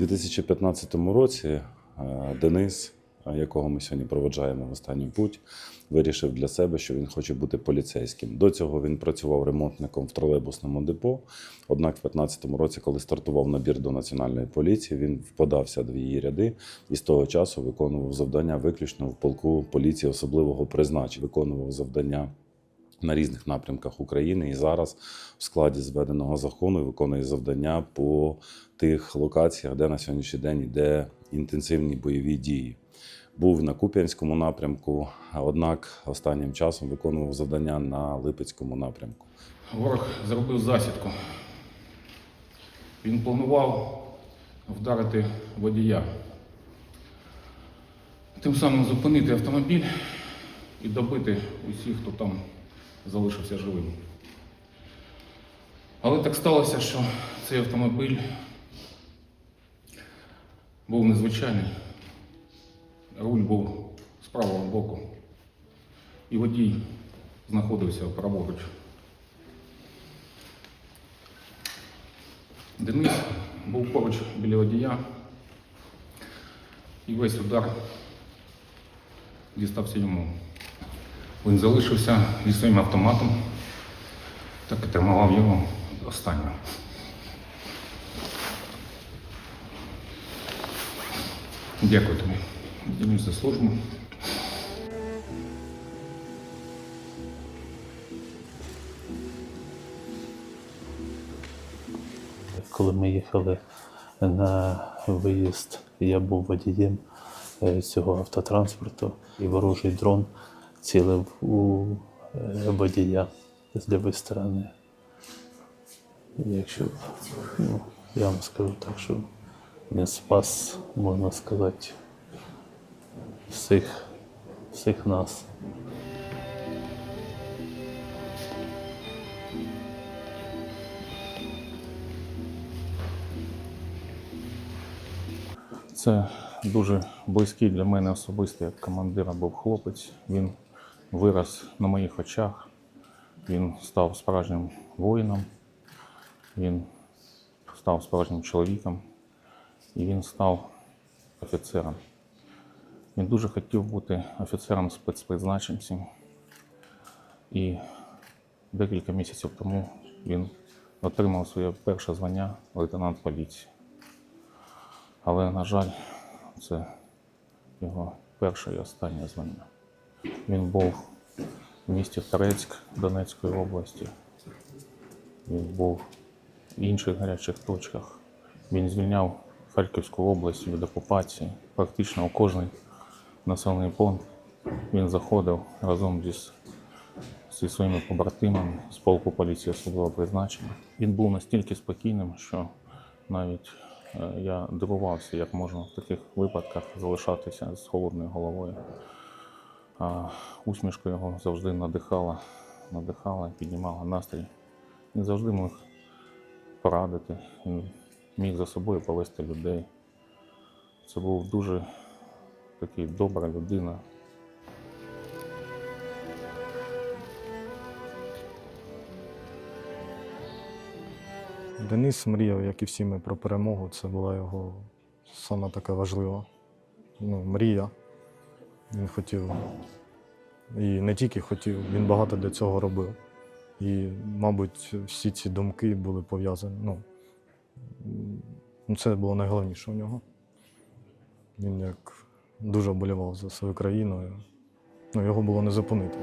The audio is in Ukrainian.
2015 році е, Денис, е, якого ми сьогодні проведжаємо в останній путь, вирішив для себе, що він хоче бути поліцейським. До цього він працював ремонтником в тролейбусному депо. Однак, в 2015 році, коли стартував набір до національної поліції, він подався до її ряди і з того часу виконував завдання виключно в полку поліції особливого призначення. Виконував завдання на різних напрямках України і зараз в складі зведеного закону виконує завдання по тих локаціях, де на сьогоднішній день йде інтенсивні бойові дії. Був на Куп'янському напрямку, однак останнім часом виконував завдання на Липецькому напрямку. Ворог зробив засідку. Він планував вдарити водія. Тим самим зупинити автомобіль і добити усіх, хто там залишився живим. Але так сталося, що цей автомобіль був незвичайний. Руль був з правого боку. І водій знаходився праворуч. Денис був поруч біля водія, і весь удар дістався йому. Він залишився зі своїм автоматом, так і тримував його останнього. Дякую тобі, Денис, за службу. Коли ми їхали на виїзд, я був водієм е, цього автотранспорту, і ворожий дрон цілив у е, водія з лівої сторони. Якщо ну, я вам скажу так, що він спас, можна сказати, всіх, всіх нас. Це дуже близький для мене особисто як командира був хлопець. Він вирос на моїх очах. Він став справжнім воїном, він став справжнім чоловіком і він став офіцером. Він дуже хотів бути офіцером спецпризначенцем. І декілька місяців тому він отримав своє перше звання лейтенант поліції. Але, на жаль, це його перше і останнє звання. Він був в місті Торецьк Донецької області. Він був в інших гарячих точках. Він звільняв Харківську область від окупації. Практично у кожний населений пункт він заходив разом зі, зі своїми побратимами з полку поліції особливого призначення. Він був настільки спокійним, що навіть е, я дивувався, як можна в таких випадках залишатися з холодною головою. А усмішка його завжди надихала, надихала, піднімала настрій. Він завжди міг порадити, він міг за собою повести людей. Це був дуже такий добра людина. Денис мріяв, як і всі ми, про перемогу. Це була його саме така важлива ну, мрія. Він хотів. І не тільки хотів, він багато для цього робив. І, мабуть, всі ці думки були пов'язані. Ну, ну, це було найголовніше у нього. Він як дуже болівав за свою країну. Ну, його було не зупинити.